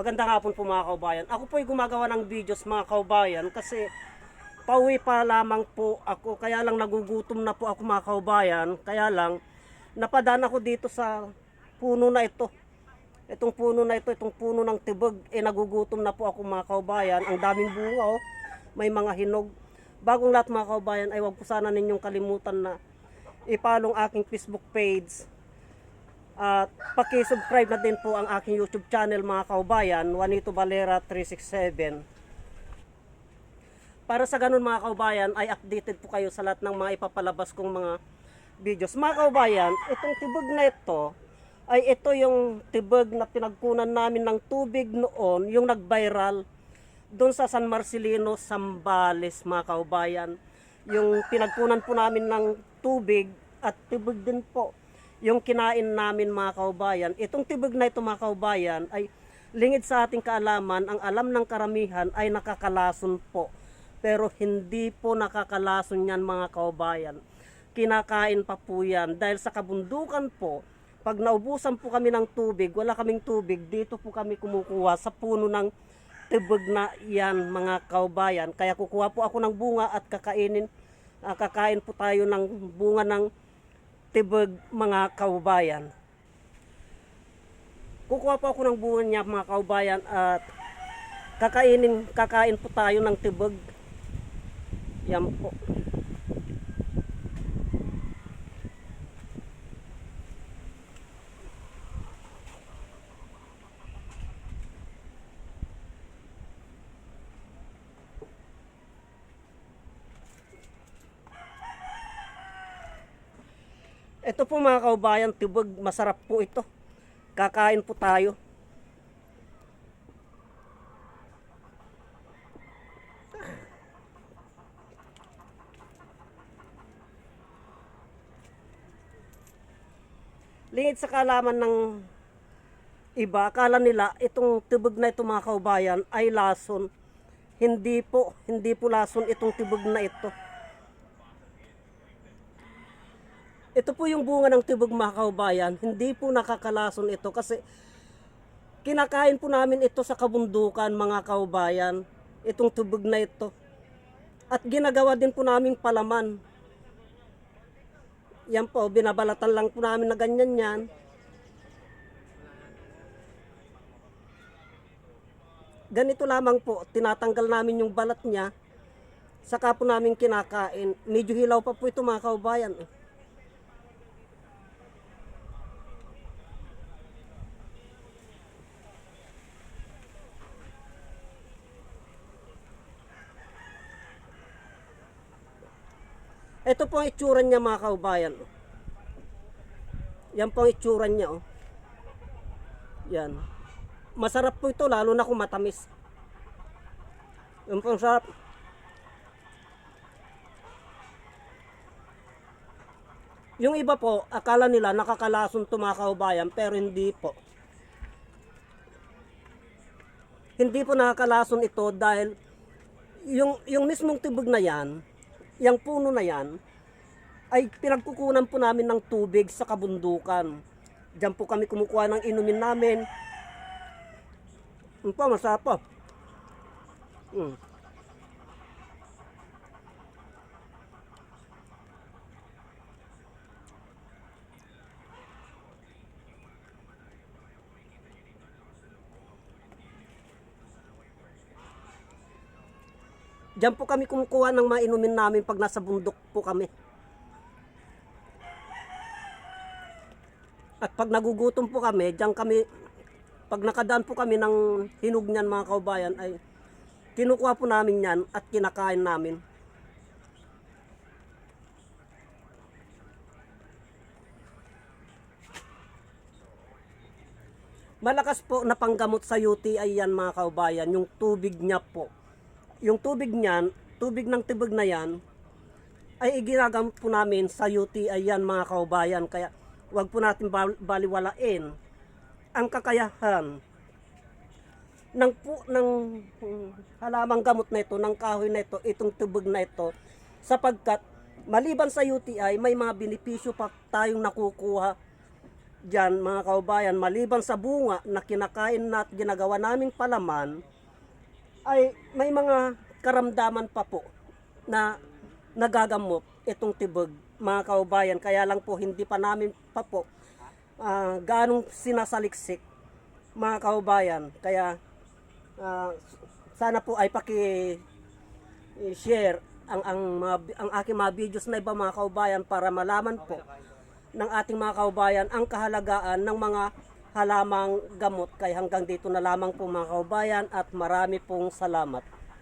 Magandang hapon po mga kaubayan. Ako po ay gumagawa ng videos mga kaubayan kasi pauwi pa lamang po ako. Kaya lang nagugutom na po ako mga kaubayan. Kaya lang napadaan ako dito sa puno na ito. Itong puno na ito, itong puno ng tibag, eh nagugutom na po ako mga kaubayan. Ang daming bunga oh. May mga hinog. Bagong lahat mga kaubayan ay wag po sana ninyong kalimutan na ipalong aking Facebook page at paki-subscribe na din po ang aking YouTube channel mga kaubayan, Juanito Valera 367. Para sa ganun mga kaubayan ay updated po kayo sa lahat ng mga ipapalabas kong mga videos. Mga kaubayan, itong tibag na ito ay ito yung tibag na pinagkunan namin ng tubig noon, yung nag-viral doon sa San Marcelino, Sambales mga kaubayan. Yung pinagkunan po namin ng tubig at tibag din po yung kinain namin mga kaubayan. Itong tibig na ito mga kaubayan ay lingid sa ating kaalaman, ang alam ng karamihan ay nakakalason po. Pero hindi po nakakalason yan mga kaubayan. Kinakain pa po yan dahil sa kabundukan po, pag naubusan po kami ng tubig, wala kaming tubig, dito po kami kumukuha sa puno ng tibig na yan mga kaubayan. Kaya kukuha po ako ng bunga at kakainin, ah, kakain po tayo ng bunga ng tibag mga kaubayan. Kukuha po ako ng bunga niya mga kaubayan at kakainin, kakain po tayo ng tibag. Yan po. Ito po mga kaubayan, tibag, masarap po ito. Kakain po tayo. Lingid sa kalaman ng iba, akala nila itong tibag na ito mga kaubayan ay lason. Hindi po, hindi po lason itong tibag na ito. Ito po yung bunga ng tibag mga kaubayan. Hindi po nakakalason ito kasi kinakain po namin ito sa kabundukan mga kaubayan. Itong tibag na ito. At ginagawa din po namin palaman. Yan po, binabalatan lang po namin na ganyan yan. Ganito lamang po, tinatanggal namin yung balat niya. Saka po namin kinakain. Medyo hilaw pa po ito mga kaubayan. Eh. Ito po ang itsura niya mga kaubayan. Yan po ang itsura niya. Oh. Yan. Masarap po ito lalo na kung matamis. Yan po ang sarap. Yung iba po, akala nila nakakalason to mga kaubayan pero hindi po. Hindi po nakakalason ito dahil yung, yung mismong tibig na yan, yung puno na yan, ay pinagkukunan po namin ng tubig sa kabundukan. Diyan po kami kumukuha ng inumin namin. Ano pa, masarap po. Mm. Diyan po kami kumukuha ng mga inumin namin pag nasa bundok po kami. At pag nagugutom po kami, diyan kami, pag nakadaan po kami ng hinog niyan mga kaubayan, ay kinukuha po namin yan at kinakain namin. Malakas po na panggamot sa UTI yan mga kaubayan, yung tubig niya po yung tubig niyan, tubig ng tibig na yan, ay iginagamit po namin sa UTI yan mga kaubayan. Kaya wag po natin bal- baliwalain ang kakayahan ng, po, ng hmm, halamang gamot na ito, ng kahoy na ito, itong tubig na ito, sapagkat maliban sa UTI, may mga benepisyo pa tayong nakukuha dyan mga kaubayan, maliban sa bunga na kinakain na at ginagawa naming palaman, ay may mga karamdaman pa po na nagagamot itong tibag mga kaubayan. Kaya lang po hindi pa namin pa po ah, ganong sinasaliksik mga kaubayan. Kaya ah, sana po ay paki share ang ang mga ang aking mga videos na iba mga kaubayan para malaman po ng ating mga kaubayan ang kahalagaan ng mga halamang gamot. Kaya hanggang dito na lamang po mga kaubayan at marami pong salamat.